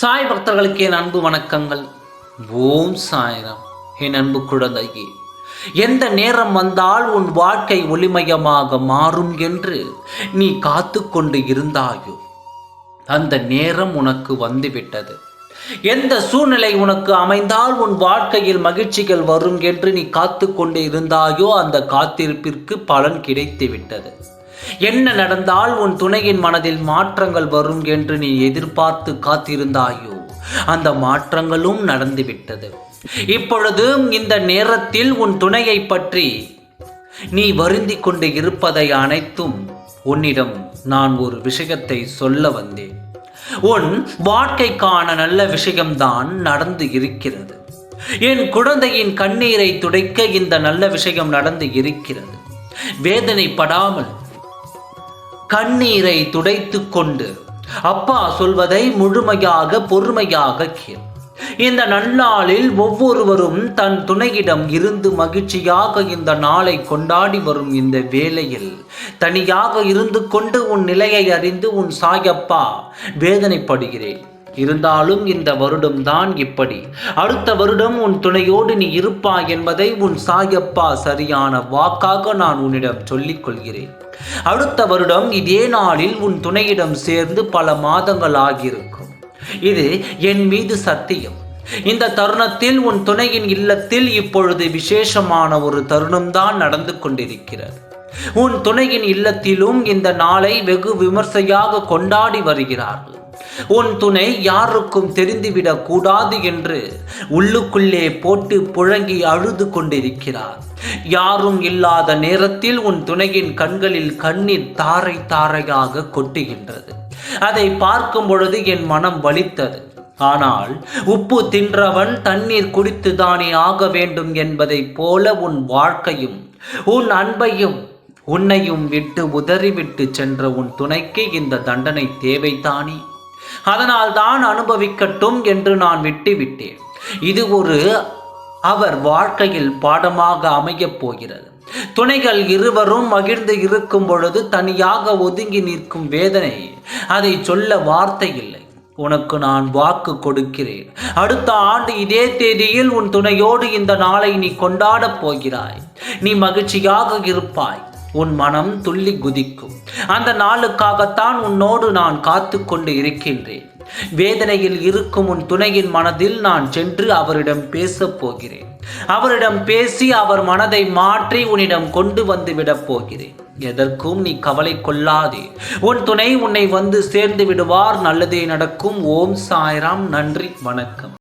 சாய் பக்தர்களுக்கு என் அன்பு வணக்கங்கள். ஓம் சாய்ராம். என் அன்பு குழந்தையே எந்த நேரம் வந்தால் உன் வாழ்க்கை ஒளிமயமாக மாறும் என்று நீ காத்து கொண்டு இருந்தாயோ அந்த நேரம் உனக்கு வந்துவிட்டது. எந்த சூழ்நிலை உனக்கு அமைந்தால் உன் வாழ்க்கையில் மகிழ்ச்சிகள் வரும் என்று நீ காத்து கொண்டு இருந்தாயோ அந்த காத்திருப்பிற்கு பலன் கிடைத்து விட்டது என்ன நடந்தால் உன் துணையின் மனதில் மாற்றங்கள் வரும் என்று நீ எதிர்பார்த்து காத்திருந்தாயோ? அந்த மாற்றங்களும் நடந்துவிட்டது. இப்பொழுது இந்த நேரத்தில் உன் துணையை பற்றி நீ வருந்தி கொண்டு இருப்பதை அனைத்தும் உன்னிடம் நான் ஒரு விஷயத்தை சொல்ல வந்தேன். உன் வாழ்க்கைக்கான நல்ல விஷயம்தான் நடந்து இருக்கிறது. என் குழந்தையின் கண்ணீரை துடைக்க இந்த நல்ல விஷயம் நடந்து இருக்கிறது. வேதனைப்படாமல் கண்ணீரை துடைத்து கொண்டு அப்பா சொல்வதை முழுமையாக பொறுமையாக கேள். இந்த நன்னாளில் ஒவ்வொருவரும் தன் துணையிடம் இருந்து மகிழ்ச்சியாக இந்த நாளை கொண்டாடி வரும் இந்த வேளையில் தனியாக இருந்து கொண்டு உன் நிலையை அறிந்து உன் சாயப்பா வேதனைப்படுகிறேன். இருந்தாலும் இந்த வருடம் தான் இப்படி. அடுத்த வருடம் உன் துணையோடு நீ இருப்பாய் என்பதை உன் சாயப்பா சரியான வாக்காக நான் உன்னிடம் சொல்லிக் கொள்கிறேன் அடுத்த வருடம் இதே நாளில் உன் துணையிடம் சேர்ந்து பல மாதங்கள் ஆகியிருக்கும் இது என் மீது சத்தியம். இந்த தருணத்தில் உன் துணையின் இல்லத்தில் இப்பொழுது விசேஷமான ஒரு தருணம்தான் நடந்து கொண்டிருக்கிறது. உன் துணையின் இல்லத்திலும் இந்த நாளை வெகு விமர்சையாக கொண்டாடி வருகிறார்கள். உன் துணை யாருக்கும் தெரிந்துவிடக் கூடாது என்று உள்ளுக்குள்ளே போட்டு புழங்கி அழுது கொண்டிருக்கிறார். யாரும் இல்லாத நேரத்தில் உன் துணையின் கண்களில் கண்ணீர் தாரை தாரையாக கொட்டுகின்றது. அதை பார்க்கும் பொழுது என் மனம் வலித்தது. ஆனால் உப்பு தின்றவன் தண்ணீர் குடித்துதானே ஆக வேண்டும் என்பதைப் போல உன் வாழ்க்கையும் உன் அன்பையும் உன்னையும் விட்டு உதறிவிட்டு சென்ற உன் துணைக்கு இந்த தண்டனை தேவைதானே? அதனால் தான் அனுபவிக்கட்டும் என்று நான் விட்டு விட்டேன் இது ஒரு அவர் வாழ்க்கையில் பாடமாக அமையப் போகிறது. துணைகள் இருவரும் மகிழ்ந்து இருக்கும் பொழுது தனியாக ஒதுங்கி நிற்கும் வேதனை. அதை சொல்ல வார்த்தை இல்லை. உனக்கு நான் வாக்கு கொடுக்கிறேன். அடுத்த ஆண்டு இதே தேதியில் உன் துணையோடு இந்த நாளை நீ கொண்டாடப் போகிறாய். நீ மகிழ்ச்சியாக இருப்பாய். உன் மனம் துள்ளி குதிக்கும். அந்த நாளுக்காகத்தான் உன்னோடு நான் காத்து கொண்டு இருக்கின்றேன். வேதனையில் இருக்கும் உன் துணையின் மனதில் நான் சென்று அவரிடம் பேசப் போகிறேன். அவரிடம் பேசி அவர் மனதை மாற்றி உன்னிடம் கொண்டு வந்து விடப் போகிறேன். எதற்கும் நீ கவலை கொள்ளாதே. உன் துணை உன்னை வந்து சேர்ந்து விடுவார். நல்லதே நடக்கும். ஓம் சாய்ராம். நன்றி. வணக்கம்.